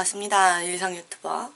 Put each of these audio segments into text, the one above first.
반갑습니다. 일상 유튜버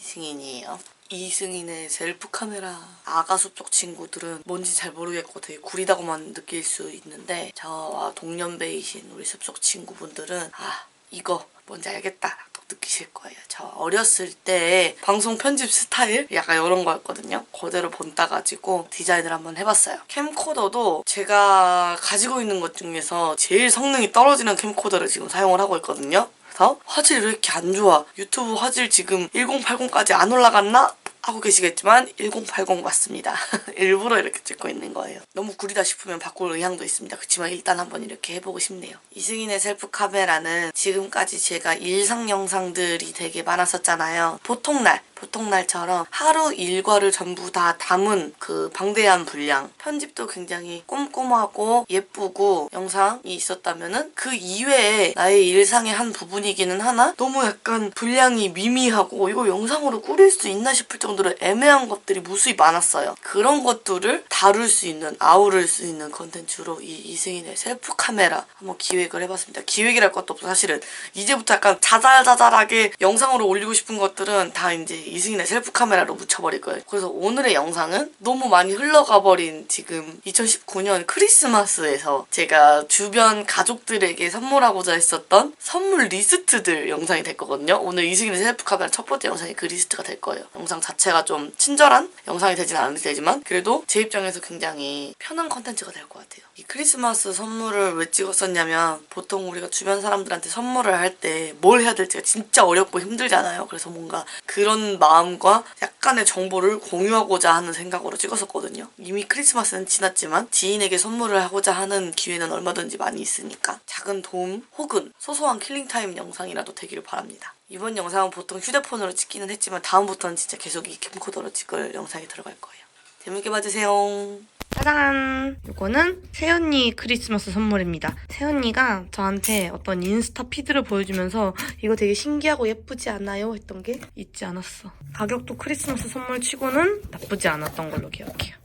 이승인이에요. 이승인의 셀프 카메라 아가 숲속 친구들은 뭔지 잘 모르겠고 되게 구리다고만 느낄 수 있는데 저와 동년배이신 우리 숲속 친구분들은 아 이거 뭔지 알겠다 또 느끼실 거예요. 저 어렸을 때 방송 편집 스타일 약간 이런 거였거든요. 그대로 본따 가지고 디자인을 한번 해봤어요. 캠코더도 제가 가지고 있는 것 중에서 제일 성능이 떨어지는 캠코더를 지금 사용을 하고 있거든요. 화질이 왜 이렇게 안 좋아? 유튜브 화질 지금 1080까지 안 올라갔나? 하고 계시겠지만 1080 맞습니다. 일부러 이렇게 찍고 있는 거예요. 너무 구리다 싶으면 바꿀 의향도 있습니다. 그렇지만 일단 한번 이렇게 해보고 싶네요. 이승인의 셀프 카메라는 지금까지 제가 일상 영상들이 되게 많았었잖아요. 보통 날, 보통 날처럼 하루 일과를 전부 다 담은 그 방대한 분량. 편집도 굉장히 꼼꼼하고 예쁘고 영상이 있었다면은 그 이외에 나의 일상의 한 부분이기는 하나 너무 약간 분량이 미미하고 이거 영상으로 꾸릴 수 있나 싶을 정도 로 애매한 것들이 무수히 많았어요. 그런 것들을 다룰 수 있는 아우를 수 있는 컨텐츠로 이 이승인의 셀프 카메라 한번 기획을 해봤습니다. 기획이랄 것도 없어 사실은 이제부터 약간 자잘자잘하게 영상으로 올리고 싶은 것들은 다 이제 이승인의 셀프 카메라로 묻혀버릴 거예요. 그래서 오늘의 영상은 너무 많이 흘러가 버린 지금 2019년 크리스마스에서 제가 주변 가족들에게 선물하고자 했었던 선물 리스트들 영상이 될 거거든요. 오늘 이승인의 셀프 카메라 첫 번째 영상이 그 리스트가 될 거예요. 영상 자체 가 좀 친절한 영상이 되진 않을 테지만 그래도 제 입장에서 굉장히 편한 컨텐츠가 될 것 같아요. 이 크리스마스 선물을 왜 찍었었냐면 보통 우리가 주변 사람들한테 선물을 할 때 뭘 해야 될지가 진짜 어렵고 힘들잖아요. 그래서 뭔가 그런 마음과 약간의 정보를 공유하고자 하는 생각으로 찍었었거든요. 이미 크리스마스는 지났지만 지인에게 선물을 하고자 하는 기회는 얼마든지 많이 있으니까 작은 도움 혹은 소소한 킬링타임 영상이라도 되기를 바랍니다. 이번 영상은 보통 휴대폰으로 찍기는 했지만 다음부터는 진짜 계속 이 캠코더로 찍을 영상이 들어갈 거예요. 재밌게 봐주세요. 짜잔! 이거는 새언니 크리스마스 선물입니다. 새언니가 저한테 어떤 인스타 피드를 보여주면서 이거 되게 신기하고 예쁘지 않아요? 했던 게 잊지 않았어. 가격도 크리스마스 선물 치고는 나쁘지 않았던 걸로 기억해요.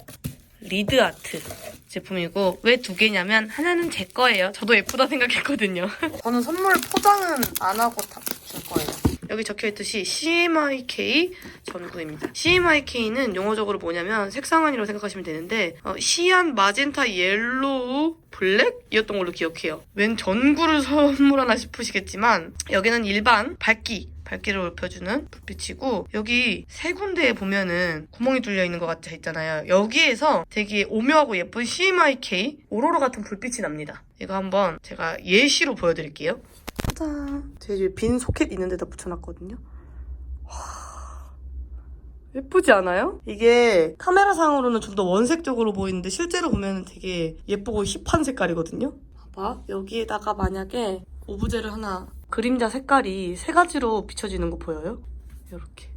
리드 아트 제품이고 왜 두 개냐면 하나는 제 거예요. 저도 예쁘다 생각했거든요. 저는 선물 포장은 안 하고 다 줄 거예요. 여기 적혀있듯이 CMYK 전구입니다. CMYK는 용어적으로 뭐냐면 색상한이라고 생각하시면 되는데 어, 시안 마젠타 옐로우 블랙이었던 걸로 기억해요. 웬 전구를 선물하나 싶으시겠지만 여기는 일반 밝기 밝기를 입혀주는 불빛이고 여기 세 군데에 보면은 구멍이 뚫려 있는 것 같아 있잖아요. 여기에서 되게 오묘하고 예쁜 CMYK 오로라 같은 불빛이 납니다. 이거 한번 제가 예시로 보여드릴게요. 짜잔. 제 집에 빈 소켓 있는 데다 붙여놨거든요. 와, 예쁘지 않아요? 이게 카메라상으로는 좀 더 원색적으로 보이는데 실제로 보면 되게 예쁘고 힙한 색깔이거든요. 봐봐. 여기에다가 만약에 오브제를 하나 그림자 색깔이 세 가지로 비춰지는 거 보여요? 이렇게.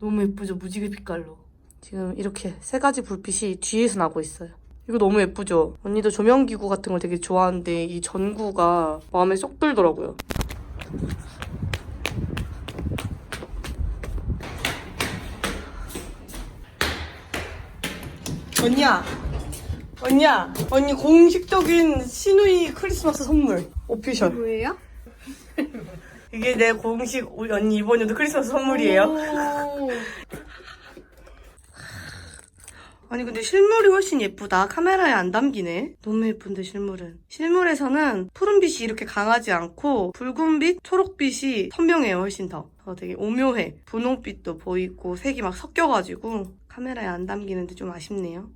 너무 예쁘죠? 무지개 빛깔로. 지금 이렇게 세 가지 불빛이 뒤에서 나고 있어요. 이거 너무 예쁘죠? 언니도 조명기구 같은 걸 되게 좋아하는데 이 전구가 마음에 쏙 들더라고요. 언니야, 언니야, 언니 공식적인 시누이 크리스마스 선물 오피셜. 뭐예요? 이게 내 공식 우리 언니 이번 연도 크리스마스 선물이에요. 오. 아니 근데 실물이 훨씬 예쁘다. 카메라에 안 담기네. 너무 예쁜데 실물은. 실물에서는 푸른빛이 이렇게 강하지 않고 붉은빛, 초록빛이 선명해요 훨씬 더. 더 되게 오묘해. 분홍빛도 보이고 색이 막 섞여가지고 카메라에 안 담기는데 좀 아쉽네요.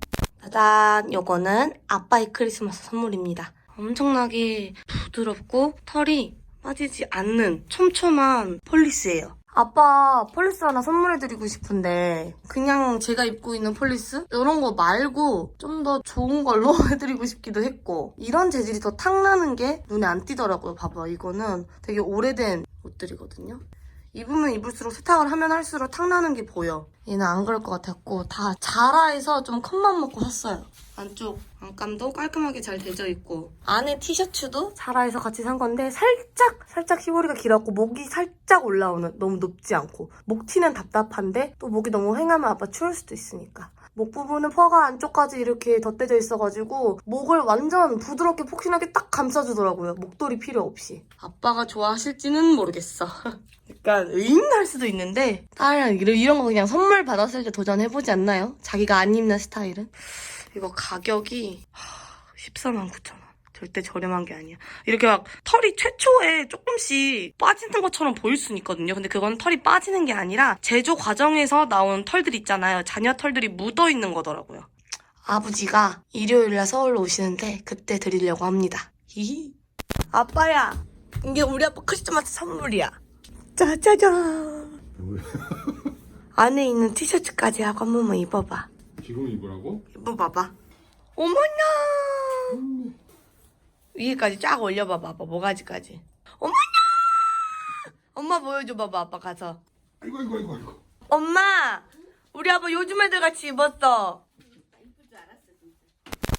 짜잔! 요거는 아빠의 크리스마스 선물입니다. 엄청나게 부드럽고 털이 빠지지 않는 촘촘한 폴리스예요. 아빠 폴리스 하나 선물해드리고 싶은데 그냥 제가 입고 있는 폴리스? 이런 거 말고 좀 더 좋은 걸로 해드리고 싶기도 했고 이런 재질이 더 탁나는 게 눈에 안 띄더라고요. 봐봐 이거는 되게 오래된 옷들이거든요. 입으면 입을수록 세탁을 하면 할수록 탁나는 게 보여. 얘는 안 그럴 것 같았고 다 자라에서 좀큰맘 먹고 샀어요. 안쪽 안감도 깔끔하게 잘 되져 있고 안에 티셔츠도 자라에서 같이 산 건데 살짝 살짝 휘골이가 길었고 목이 살짝 올라오는 너무 높지 않고 목 티는 답답한데 또 목이 너무 휑하면 아빠 추울 수도 있으니까 목 부분은 퍼가 안쪽까지 이렇게 덧대져 있어가지고 목을 완전 부드럽게 폭신하게 딱 감싸주더라고요. 목도리 필요 없이. 아빠가 좋아하실지는 모르겠어. 약간 의인할 수도 있는데 딸은 이런, 이런 거 그냥 선물 받았을 때 도전해보지 않나요? 자기가 안 입는 스타일은? 이거 가격이 14만 9천 원. 절대 저렴한 게 아니야. 이렇게 막 털이 최초에 조금씩 빠지는 것처럼 보일 수는 있거든요. 근데 그건 털이 빠지는 게 아니라 제조 과정에서 나온 털들 있잖아요. 자녀 털들이 묻어 있는 거더라고요. 아버지가 일요일날 서울로 오시는데 그때 드리려고 합니다. 히히. 아빠야, 이게 우리 아빠 크리스마스 선물이야. 짜자잔. 안에 있는 티셔츠까지 하고 한 번만 입어봐. 지금 입으라고? 입어봐봐. 어머나. 위에까지 쫙 올려봐봐. 아빠 모가지까지. 어머나. 엄마 보여줘봐봐. 아빠 가서. 아이고 아이고 아이고 아이고 엄마. 우리 아빠 요즘 애들 같이 입었어.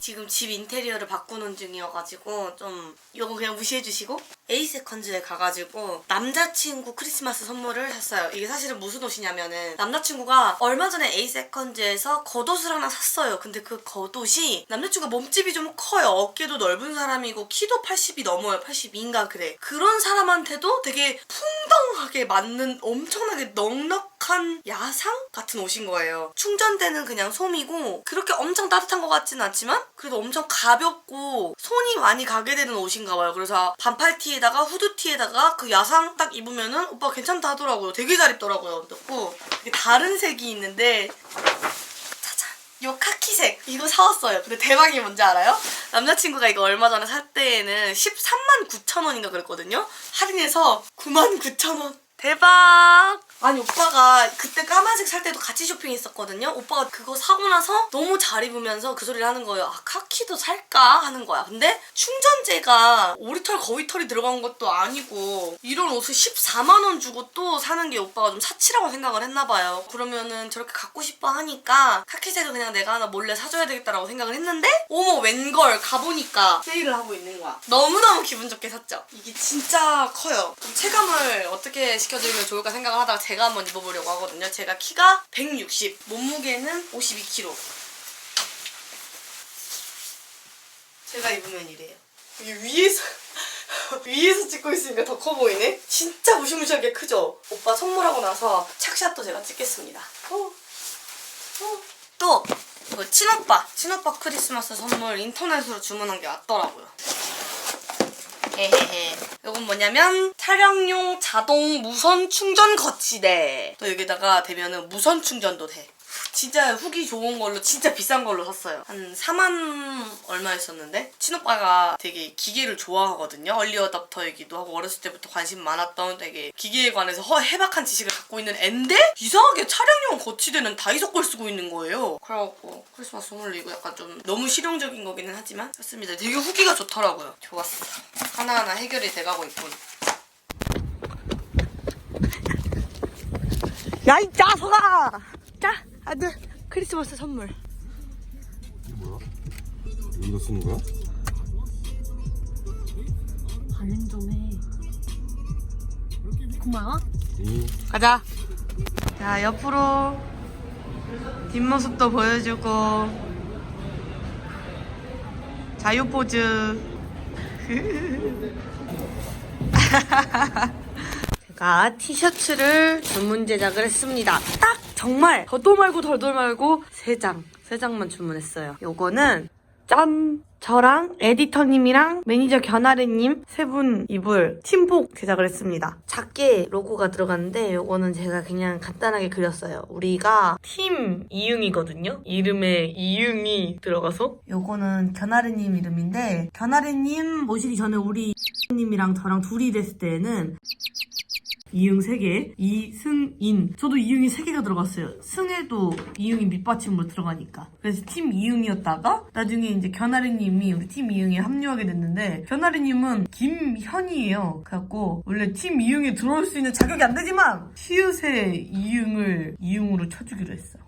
지금 집 인테리어를 바꾸는 중이어가지고 좀 이거 그냥 무시해 주시고 에이세컨즈에 가가지고 남자친구 크리스마스 선물을 샀어요. 이게 사실은 무슨 옷이냐면은 남자친구가 얼마 전에 에이세컨즈에서 겉옷을 하나 샀어요. 근데 그 겉옷이 남자친구가 몸집이 좀 커요. 어깨도 넓은 사람이고 키도 80이 넘어요. 82인가 그래. 그런 사람한테도 되게 풍덩하게 맞는 엄청나게 넉넉한 야상 같은 옷인 거예요. 충전대는 그냥 솜이고 그렇게 엄청 따뜻한 것 같지는 않지만 그래도 엄청 가볍고 손이 많이 가게 되는 옷인가 봐요. 그래서 반팔 티에다가 후드 티에다가 그 야상 딱 입으면은 오빠 괜찮다 하더라고요. 되게 잘 입더라고요. 그래고 다른 색이 있는데. 요 카키색 이거 사왔어요. 근데 대박이 뭔지 알아요? 남자친구가 이거 얼마 전에 살 때에는 13만 9천 원인가 그랬거든요. 할인해서 9만 9천 원. 대박! 아니 오빠가 그때 까만색 살 때도 같이 쇼핑했었거든요. 오빠가 그거 사고 나서 너무 잘 입으면서 그 소리를 하는 거예요. 아 카키도 살까 하는 거야. 근데 충전재가 오리털 거위털이 들어간 것도 아니고 이런 옷을 14만 원 주고 또 사는 게 오빠가 좀 사치라고 생각을 했나 봐요. 그러면은 저렇게 갖고 싶어 하니까 카키색을 그냥 내가 하나 몰래 사줘야 되겠다라고 생각을 했는데 어머 웬걸 가보니까 세일을 하고 있는 거야. 너무너무 기분 좋게 샀죠. 이게 진짜 커요. 체감을 어떻게 시켜드리면 좋을까 생각을 하다가 제가 한번 입어보려고 하거든요. 제가 키가 160, 몸무게는 52kg. 제가 입으면 이래요. 이게 위에서 위에서 찍고 있으니까 더 커 보이네. 진짜 무시무시하게 크죠. 오빠 선물하고 나서 착샷도 제가 찍겠습니다. 어. 어. 또 이거 친오빠 친오빠 크리스마스 선물 인터넷으로 주문한 게 왔더라고요. 헤헤헤. 이건 뭐냐면 촬영용 자동 무선 충전 거치대. 또 여기다가 대면은 무선 충전도 돼. 진짜 후기 좋은 걸로 진짜 비싼 걸로 샀어요. 한 4만 얼마였었는데 친오빠가 되게 기계를 좋아하거든요. 얼리 어답터이기도 하고 어렸을 때부터 관심 많았던 되게 기계에 관해서 허 해박한 지식을 갖고 있는 앤데 이상하게 촬영용 거치대는 다이소 걸 쓰고 있는 거예요. 그래갖고 크리스마스 선물로 이거 약간 좀 너무 실용적인 거기는 하지만 샀습니다. 되게 후기가 좋더라고요. 좋았어. 하나하나 해결이 돼가고 있군. 야 이 짜소가! 자 아들 크리스마스 선물. 뭐야? 여기다 쓰는 거야? 반응 좀 해. 고마워. 응 가자. 자, 옆으로 뒷모습도 보여주고 자유 포즈. 제가 티셔츠를 주문 제작을 했습니다. 딱 정말 더도 말고 덜도 말고 세 장, 세 장만 주문했어요. 요거는 짠! 저랑 에디터님이랑 매니저 견아래님 세 분 입을 팀복 제작을 했습니다. 작게 로고가 들어갔는데 요거는 제가 그냥 간단하게 그렸어요. 우리가 팀 이응이거든요. 이름에 이응이 들어가서 요거는 견아래님 이름인데 견아래님 모시기 전에 우리 님이랑 저랑 둘이 됐을 때는 이응 3개, 이승인. 저도 이응이 3개가 들어갔어요. 승에도 이응이 밑받침으로 들어가니까. 그래서 팀 이응이었다가 나중에 이제 견아리님이 우리 팀 이응에 합류하게 됐는데 견아리님은 김현이에요. 그래갖고 원래 팀 이응에 들어올 수 있는 자격이 안 되지만 시읒의 이응을 이응으로 쳐주기로 했어.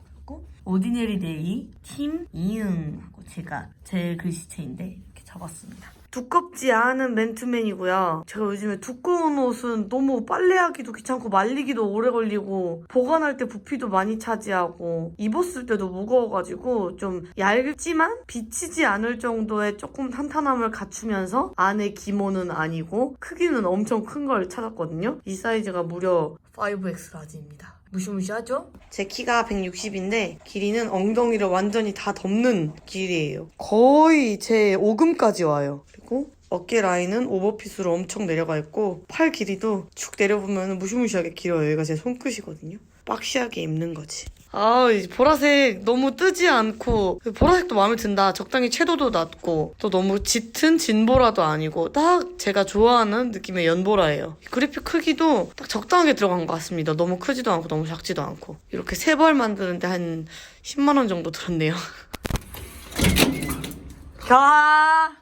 오디네리 데이 팀 이응 하고 제가 제 글씨체인데 이렇게 적었습니다. 두껍지 않은 맨투맨이고요. 제가 요즘에 두꺼운 옷은 너무 빨래하기도 귀찮고 말리기도 오래 걸리고 보관할 때 부피도 많이 차지하고 입었을 때도 무거워가지고 좀 얇지만 비치지 않을 정도의 조금 탄탄함을 갖추면서 안에 기모는 아니고 크기는 엄청 큰 걸 찾았거든요. 이 사이즈가 무려 5X 라지입니다. 무시무시하죠? 제 키가 160인데 길이는 엉덩이를 완전히 다 덮는 길이에요. 거의 제 오금까지 와요. 그리고 어깨 라인은 오버핏으로 엄청 내려가 있고 팔 길이도 축 내려보면 무시무시하게 길어요. 여기가 제 손끝이거든요. 박시하게 입는 거지. 아, 이 보라색 너무 뜨지 않고 보라색도 마음에 든다. 적당히 채도도 낮고 또 너무 짙은 진보라도 아니고 딱 제가 좋아하는 느낌의 연보라예요. 그래픽 크기도 딱 적당하게 들어간 것 같습니다. 너무 크지도 않고 너무 작지도 않고 이렇게 세 벌 만드는데 한 10만 원 정도 들었네요. 가.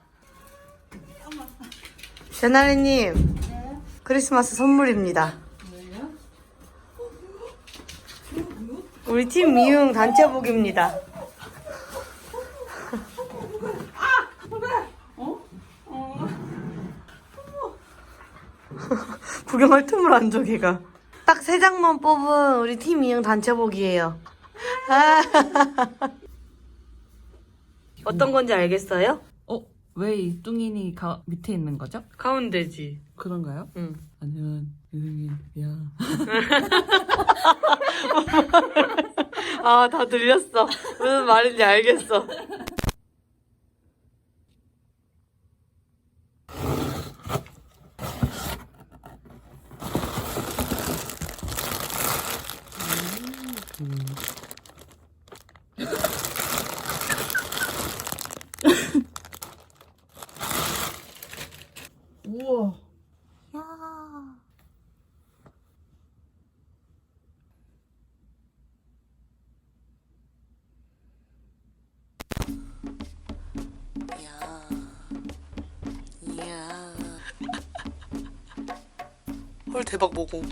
제나리님 크리스마스 선물입니다. 우리 팀 미용 단체복입니다. 구경할 틈을 안 줘, 걔가. 딱 세 장만 뽑은 우리 팀 미용 단체복이에요. 아. 어떤 건지 알겠어요? 어? 왜 이 뚱이니 가, 밑에 있는 거죠? 가운데지. 그런가요? 응. 아니면 유승이야 아, 다 들렸어. 무슨 말인지 알겠어. 우와 헐, 대박, 모공.